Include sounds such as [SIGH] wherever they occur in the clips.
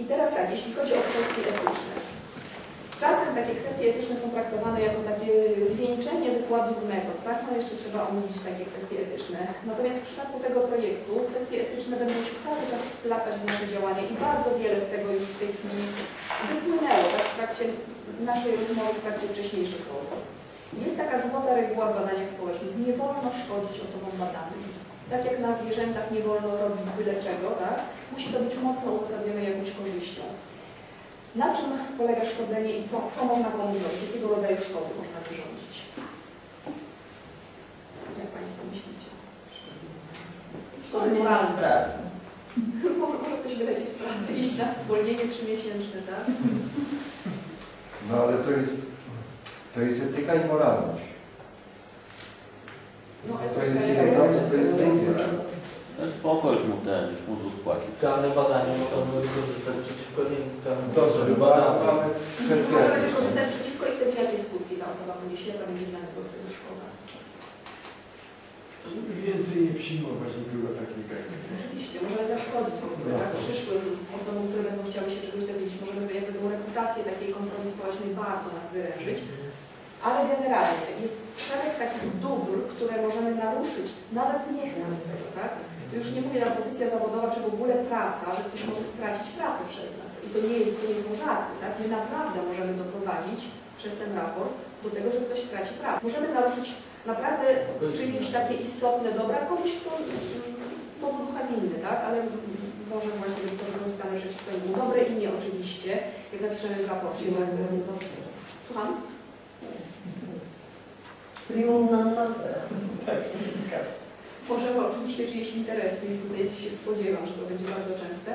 I teraz tak, jeśli chodzi o kwestie etyczne. Czasem takie kwestie etyczne są traktowane jako takie zwieńczenie wykładu z metod, tak? No jeszcze trzeba omówić takie kwestie etyczne. Natomiast w przypadku tego projektu kwestie etyczne będą się cały czas wplatać w nasze działania i bardzo wiele z tego już w tej chwili wypłynęło tak, w trakcie naszej rozmowy, w trakcie wcześniejszych rozmów. Jest taka złota reguła w badaniach społecznych. Nie wolno szkodzić osobom badanym. Tak jak na zwierzętach nie wolno robić byle czego, tak? Musi to być mocno uzasadnione jakąś korzyścią. Na czym polega szkodzenie i co, co można komu zrobić? Jakiego rodzaju szkody można wyrządzić? Jak Państwo myślicie? Szkody moralne. z pracy. [LAUGHS] Może, może ktoś wylecieć z pracy, iść na zwolnienie trzymiesięczne, tak? No ale to jest, to jest etyka i moralność. No, To jest jedno, to jest drugie. No spoko, już mu ten, już mu ZUS płaci. Karne badania mogą wykorzystać przeciwko nim. Dobrze, badania. mamy kwestię Możemy etyczną. wykorzystać przeciwko i wtedy jakie skutki ta osoba poniesie, jaka będzie dla niego wtedy szkoda. Żeby więcej nie przyjmować nikogo takiego Oczywiście, możemy zaszkodzić w ogóle, tak? przyszłym osobom, które będą chciały się czegoś dowiedzieć. Możemy jakby tą reputację takiej kontroli społecznej bardzo nadwyrężyć. Ale generalnie jest szereg takich dóbr, które możemy naruszyć, nawet nie chcąc tego, tak? Tu już nie mówię na pozycja zawodowa, czy w ogóle praca, że ktoś może stracić pracę przez nas. I to nie jest, to nie są żarty, tak? My naprawdę możemy doprowadzić przez ten raport do tego, że ktoś straci pracę. Możemy naruszyć naprawdę czynić takie istotne dobra komuś, kto mm, powód duchaninny, tak? Ale może właśnie być to wykorzystane przeciwko innym. Dobre imię oczywiście, jak napiszemy w raporcie. Słucham? [LAUGHS] Możemy oczywiście czyjeś interesy i tutaj się spodziewam, że to będzie bardzo częste.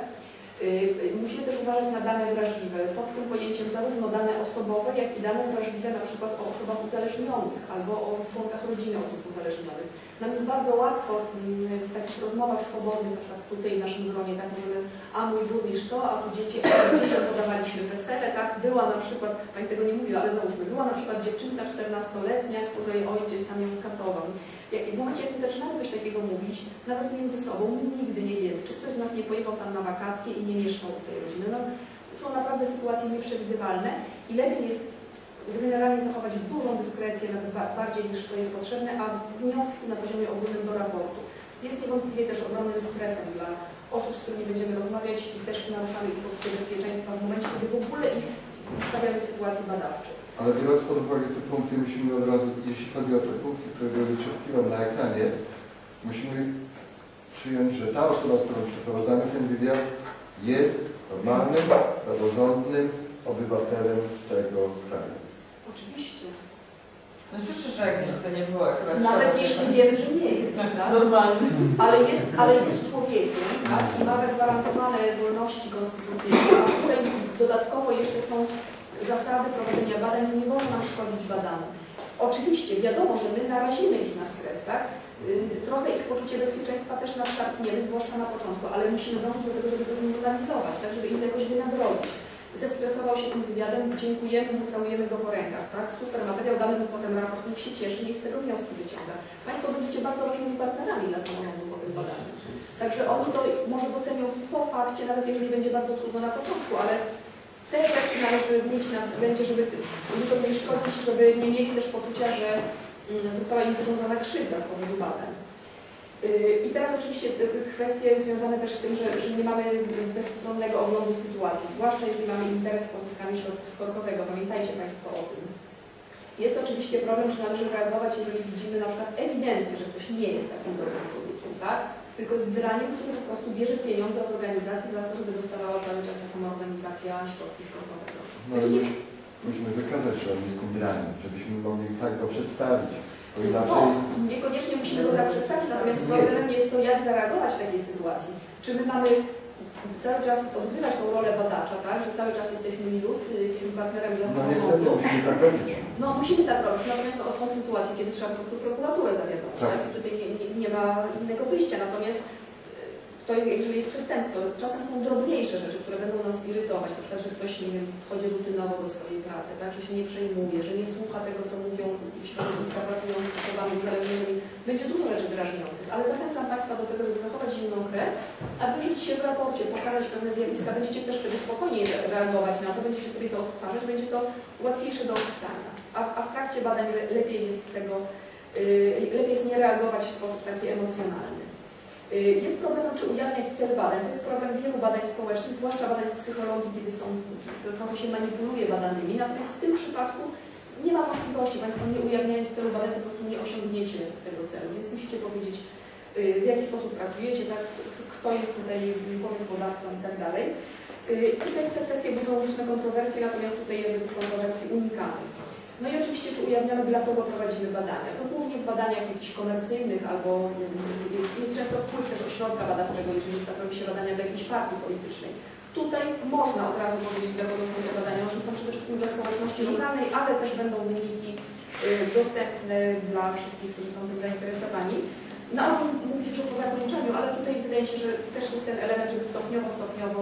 Yy, Musimy też uważać na dane wrażliwe. Pod tym pojęciem zarówno dane osobowe, jak i dane wrażliwe na przykład o osobach uzależnionych albo o członkach rodziny osób uzależnionych. Nam jest bardzo łatwo mm, w takich rozmowach swobodnych, na przykład tutaj w naszym gronie, tak mówimy, a mój burmistrz to, a tu dzieci, a tu dzieciom podawaliśmy wesele, tak? Była na przykład, pani tego nie mówiła, ale załóżmy, była na przykład dziewczynka 14-letnia, której ojciec tam ją katował. Jak, w momencie, jak my zaczynamy coś takiego mówić, nawet między sobą, my nigdy nie wiemy, czy ktoś z nas nie pojechał tam na wakacje i nie mieszkał u tej rodziny. No, są naprawdę sytuacje nieprzewidywalne i lepiej jest generalnie zachować dużą dyskrecję, nawet ba- bardziej niż to jest potrzebne, a wnioski na poziomie ogólnym do raportu. Jest niewątpliwie też ogromnym stresem dla osób, z którymi będziemy rozmawiać i też naruszamy ich poczucie bezpieczeństwa w momencie, kiedy w ogóle ich stawiamy w sytuacji badawczej. Ale biorąc pod uwagę te punkty, musimy od razu, jeśli chodzi o te punkty, które były przed chwilą na ekranie, musimy przyjąć, że ta osoba, z którą przeprowadzamy ten wywiad, jest normalnym, praworządnym obywatelem tego kraju. Oczywiście. No słyszę, że jak jeszcze nie było akurat... Nawet jeśli wiemy, że nie jest, tak? Normalny. ale jest, ale jest człowiekiem tak? i ma zagwarantowane wolności konstytucyjne, a tutaj dodatkowo jeszcze są zasady prowadzenia badań, nie wolno nam szkodzić badanym. Oczywiście wiadomo, że my narazimy ich na stres, tak? Yy, Trochę ich poczucie bezpieczeństwa też nadszarpniemy, zwłaszcza na początku, ale musimy dążyć do tego, żeby to zminimalizować, tak? Żeby im to jakoś wynagrodzić. Zestresował się tym wywiadem, dziękujemy mu, całujemy go po rękach, tak? Super materiał, damy mu potem raport, niech się cieszy, niech z tego wnioski wyciąga. Państwo będziecie bardzo ważnymi partnerami dla samorządu po tym badaniu. Także oni to może docenią po fakcie, nawet jeżeli będzie bardzo trudno na początku, ale te rzeczy należy mieć na względzie, żeby ludziom nie szkodzić, żeby nie mieli też poczucia, że mm, została im wyrządzona krzywda z powodu badań. I teraz oczywiście kwestie związane też z tym, że, że nie mamy bezstronnego oglądu sytuacji, zwłaszcza jeżeli mamy interes w pozyskaniu środków sportowego. Pamiętajcie Państwo o tym. Jest oczywiście problem, czy należy reagować, jeżeli widzimy na przykład ewidentnie, że ktoś nie jest takim dobrym człowiekiem, tak? Tylko jest draniem, który po prostu bierze pieniądze od organizacji za to, żeby dostawała cały czas ta sama organizacja środki sportowego. No musimy wykazać, że on jest tym graniem, żebyśmy mogli tak go przedstawić. Bo No, inaczej niekoniecznie musimy go tak przedstawić, natomiast problemem jest to, jak zareagować w takiej sytuacji. Czy my mamy cały czas odgrywać tą rolę badacza, tak? Że cały czas jesteśmy milutcy, jesteśmy partnerem dla no niestety musimy tak robić. No musimy tak robić, natomiast no, są sytuacje, kiedy trzeba po prostu prokuraturę zawiadomić, Tak. tak? Tutaj nie, nie, nie ma innego wyjścia, natomiast to jeżeli jest przestępstwo, czasem są drobniejsze rzeczy, które będą nas irytować, na przykład, że ktoś, nie wiem, chodzi rutynowo do swojej pracy, tak, że się nie przejmuje, że nie słucha tego, co mówią środowiska pracujące z osobami uzależnionymi. Będzie dużo rzeczy drażniących, ale zachęcam Państwa do tego, żeby zachować zimną krew, a wyżyć się w raporcie, pokazać pewne zjawiska. Będziecie też wtedy spokojniej re- reagować na to, będziecie sobie to odtwarzać, będzie to łatwiejsze do opisania. A, a w trakcie badań le- lepiej jest tego, yy, lepiej jest nie reagować w sposób taki emocjonalny. Yy, Jest problemem, czy ujawniać cel badań. To jest problem wielu badań społecznych, zwłaszcza badań w psychologii, kiedy są, trochę się manipuluje badanymi. Natomiast w tym przypadku nie ma wątpliwości, Państwo nie ujawniając celu badań po prostu nie osiągniecie tego celu, więc musicie powiedzieć, yy, w jaki sposób pracujecie, tak, kto jest tutaj pomysłodawcą i tak dalej. Yy, I te, te kwestie budzą liczne kontrowersje, natomiast tutaj jakby kontrowersji unikamy. No i oczywiście, czy ujawniamy, dla kogo prowadzimy badania. To głównie w badaniach jakichś komercyjnych albo mm, jest często wpływ też ośrodka badawczego, jeżeli przykład robi się badania dla jakiejś partii politycznej. Tutaj można od razu powiedzieć, dla kogo są te badania, że są przede wszystkim dla społeczności lokalnej, ale też będą wyniki y, dostępne dla wszystkich, którzy są tym zainteresowani. No a mówić już o po zakończeniu, ale tutaj wydaje się, że też jest ten element, żeby stopniowo, stopniowo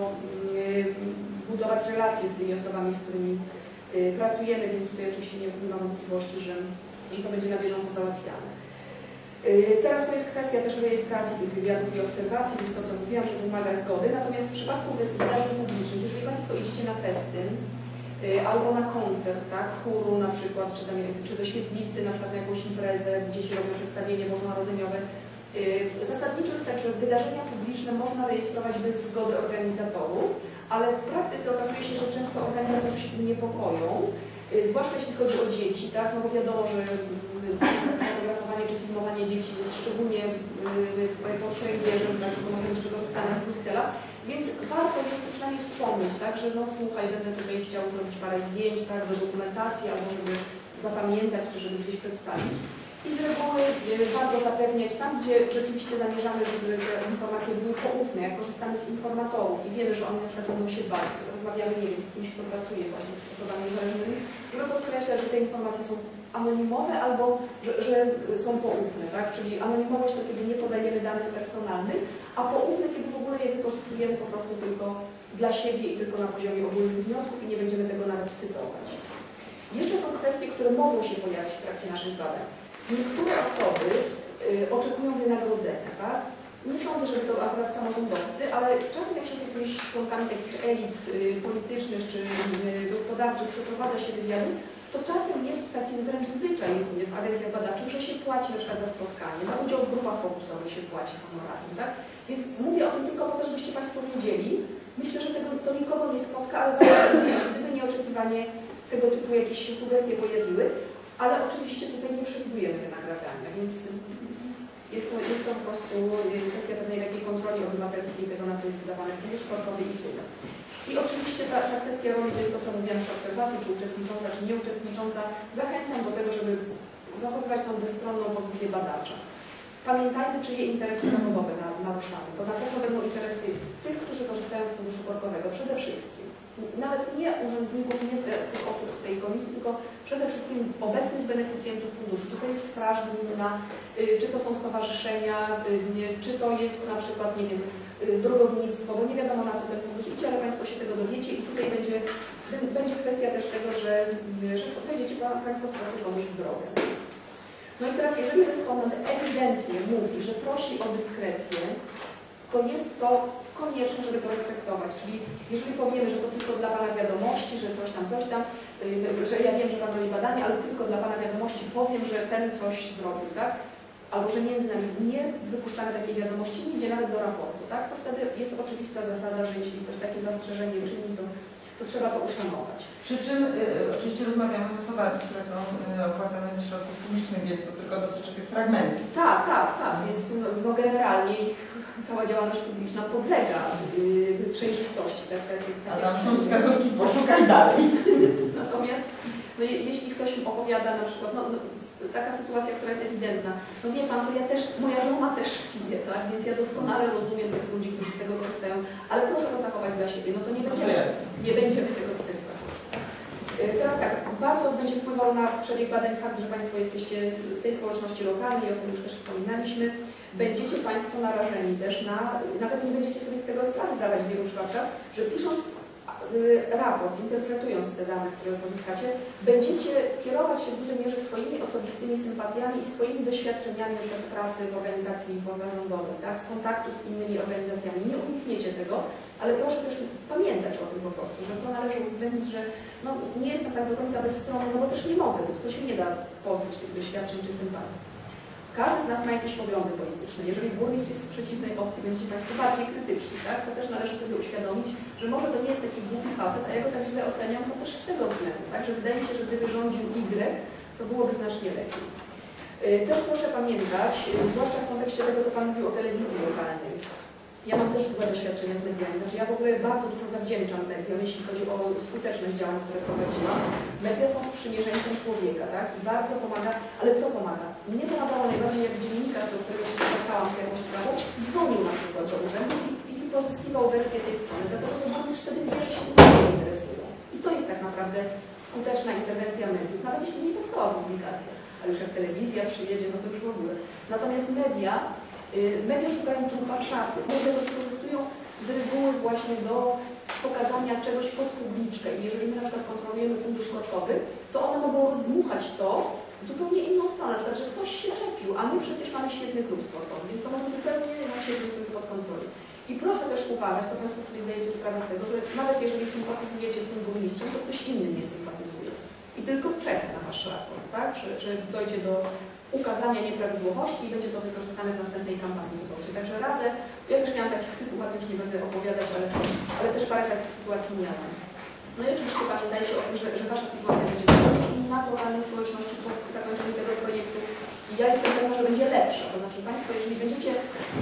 y, budować relacje z tymi osobami, z którymi pracujemy, więc tutaj oczywiście nie, mam wątpliwości, że, że to będzie na bieżąco załatwiane. Y, Teraz to jest kwestia też rejestracji tych wywiadów i obserwacji, więc to co mówiłam, że wymaga zgody. Natomiast w przypadku wy- wydarzeń publicznych, jeżeli Państwo idziecie na festyn y, albo na koncert, tak, chóru na przykład, czy, tam, czy do świetlicy, na przykład na jakąś imprezę, gdzie się robią przedstawienie bożonarodzeniowe, y, zasadniczo jest tak, że wydarzenia publiczne można rejestrować bez zgody organizatorów, ale w praktyce okazuje się, że często organizatorzy się tym niepokoją, y, zwłaszcza jeśli chodzi o dzieci, tak, no bo wiadomo, że y, fotografowanie czy filmowanie dzieci jest szczególnie y, pod węgierzem, tak, może być wykorzystane w złych celach, więc warto jest przynajmniej wspomnieć, tak, że no słuchaj, będę tutaj chciał zrobić parę zdjęć, tak, do dokumentacji, albo żeby zapamiętać, czy żeby gdzieś przedstawić. I z reguły y, warto zapewniać tam, gdzie rzeczywiście zamierzamy, żeby te informacje były poufne, jak korzystamy z informatorów i wiemy, że oni na przykład będą się bać, rozmawiamy, nie wiem, z kimś, kto pracuje właśnie z osobami uzależnionymi, żeby podkreślać, że te informacje są anonimowe albo że, że są poufne, tak? Czyli anonimowość to kiedy nie podajemy danych personalnych, a poufne kiedy w ogóle je wykorzystujemy po prostu tylko dla siebie i tylko na poziomie ogólnych wniosków i nie będziemy tego nawet cytować. Jeszcze są kwestie, które mogą się pojawić w trakcie naszych badań. Niektóre osoby y, oczekują wynagrodzenia, tak? Nie sądzę, żeby to akurat samorządowcy, ale czasem jak się z jakimiś członkami takich elit y, politycznych czy y, gospodarczych przeprowadza się wywiady, to czasem jest taki wręcz zwyczaj w agencjach badawczych, że się płaci na przykład za spotkanie, za udział w grupach fokusowych się płaci honorarium, tak? Więc mówię o tym tylko po to, żebyście Państwo wiedzieli. Myślę, że tego to nikogo nie spotka, ale gdyby nieoczekiwanie tego typu jakieś sugestie pojawiły, ale oczywiście tutaj nie przewidujemy wynagradzania, więc jest to, jest to po prostu kwestia pewnej takiej kontroli obywatelskiej tego, na co jest wydawany fundusz sportowy i tyle. I oczywiście ta, ta kwestia roli, to jest to, co mówiłam przy obserwacji, czy uczestnicząca, czy nieuczestnicząca. Zachęcam do tego, żeby zachowywać tą bezstronną pozycję badacza. Pamiętajmy, czyje interesy zawodowe na- naruszamy. To na pewno będą interesy tych, którzy korzystają z funduszu korkowego, przede wszystkim. Nawet nie urzędników, nie tych osób z tej komisji, tylko przede wszystkim obecnych beneficjentów funduszu. Czy to jest straż gminna, y, czy to są stowarzyszenia, y, czy to jest na przykład, nie wiem, y, drogownictwo, bo nie wiadomo na co ten fundusz idzie, ale Państwo się tego dowiecie i tutaj będzie, będzie kwestia też tego, że, że pa- Państwo po prostu komuś w drogę. No i teraz, jeżeli respondent ewidentnie mówi, że prosi o dyskrecję, to jest to konieczne, żeby to respektować. Czyli jeżeli powiemy, że to tylko dla Pana wiadomości, że coś tam, coś tam, y, że ja wiem, że Pan robi badanie, ale tylko dla Pana wiadomości powiem, że ten coś zrobił, tak? Albo że między nami nie wypuszczamy takiej wiadomości, nie idzie nawet do raportu, tak? To wtedy jest oczywista zasada, że jeśli ktoś takie zastrzeżenie czyni, to, to trzeba to uszanować. Przy czym y, oczywiście rozmawiamy z osobami, które są y, opłacane ze środków publicznych, więc to tylko dotyczy tych fragmentów. Tak, tak, tak, więc no, no generalnie ich cała działalność publiczna podlega yy, przejrzystości. Tak, tak, tak, A jak tam są wskazówki, poszukaj dalej. [LAUGHS] Natomiast no, je- jeśli ktoś opowiada na przykład, no, no, taka sytuacja, która jest ewidentna, no wie Pan co, ja też, moja żona też pije, tak, więc ja doskonale rozumiem tych ludzi, którzy z tego korzystają, ale proszę to zachować dla siebie, no to nie No to będziemy, jest. nie będziemy tego pisać. w prawie. Yy, Teraz tak, bardzo będzie wpływał na przebieg badań fakt, że Państwo jesteście z tej społeczności lokalnej, o tym już też wspominaliśmy. Będziecie Państwo narażeni też na, nawet nie będziecie sobie z tego sprawy zdawać w wielu przypadkach, że pisząc raport, interpretując te dane, które pozyskacie, będziecie kierować się w dużej mierze swoimi osobistymi sympatiami i swoimi doświadczeniami z pracy w organizacji pozarządowej, tak, z kontaktu z innymi organizacjami. Nie unikniecie tego, ale proszę też pamiętać o tym po prostu, że to należy uwzględnić, że no, nie jestem tak do końca bezstronny, no bo też nie mogę, to się nie da pozbyć tych doświadczeń czy sympatii. Każdy z nas ma jakieś poglądy polityczne. Jeżeli burmistrz jest z przeciwnej opcji, będziecie Państwo bardziej krytyczni, tak? to też należy sobie uświadomić, że może to nie jest taki głupi facet, a ja go tak źle oceniam, to też z tego względu. Także wydaje mi się, że gdyby rządził Y, to byłoby znacznie lepiej. Yy, Też proszę pamiętać, yy, zwłaszcza w kontekście tego, co Pan mówił o telewizji lokalnej. Ja mam też złe doświadczenia z mediami. Znaczy ja w ogóle bardzo dużo zawdzięczam mediom, jeśli chodzi o skuteczność działań, które prowadziłam. Media są sprzymierzeńcem człowieka, tak? I bardzo pomaga, ale co pomaga? Mnie pomagało najbardziej jak dziennikarz, do którego się zwracałam z jakąś sprawą, dzwonił na przykład do urzędu i, i pozyskiwał wersję tej strony, dlatego że burmistrz wtedy wie, że się interesują. I to jest tak naprawdę skuteczna interwencja mediów, nawet jeśli nie powstała publikacja. A już jak telewizja przyjedzie, no to już w ogóle. Natomiast media Media szukają szafy. Media wykorzystują z reguły właśnie do pokazania czegoś pod publiczkę. I jeżeli my na przykład kontrolujemy fundusz kotwowy, to one mogą rozdmuchać to w zupełnie inną stronę. Na przykład, że ktoś się czepił, a my przecież mamy świetny klub sportowy, więc to może zupełnie nam się tym spod kontroli. I proszę też uważać, to Państwo sobie zdajecie sprawę z tego, że nawet jeżeli sympatyzujecie z tym burmistrzem, to ktoś inny nie sympatyzuje. I tylko czeka na Wasz raport, tak? Że dojdzie do ukazania nieprawidłowości i będzie to wykorzystane w następnej ja już miałam takich sytuacji, już nie będę opowiadać, ale, ale też parę takich sytuacji miałam. No i oczywiście pamiętajcie o tym, że, że Wasza sytuacja będzie zupełnie inna w lokalnej społeczności po zakończeniu tego projektu. I ja jestem pewna, że będzie lepsza. To znaczy Państwo, jeżeli będziecie,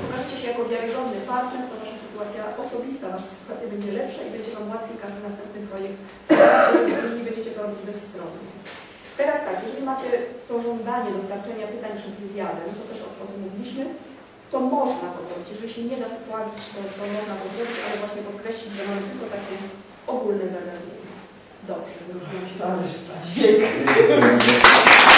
pokażecie się jako wiarygodny partner, to Wasza sytuacja osobista, Wasza sytuacja będzie lepsza i będzie Wam łatwiej każdy następny projekt, jeżeli będziecie to robić bezstronnie. Teraz tak, jeżeli macie to żądanie dostarczenia pytań przed wywiadem, to też o, o tym mówiliśmy, to można to zrobić. Jeżeli się nie da spławić, to, to można to zrobić, ale właśnie podkreślić, że mamy tylko takie ogólne zagadnienie. Dobrze. Dziękuję. Dziękuję. [LAUGHS]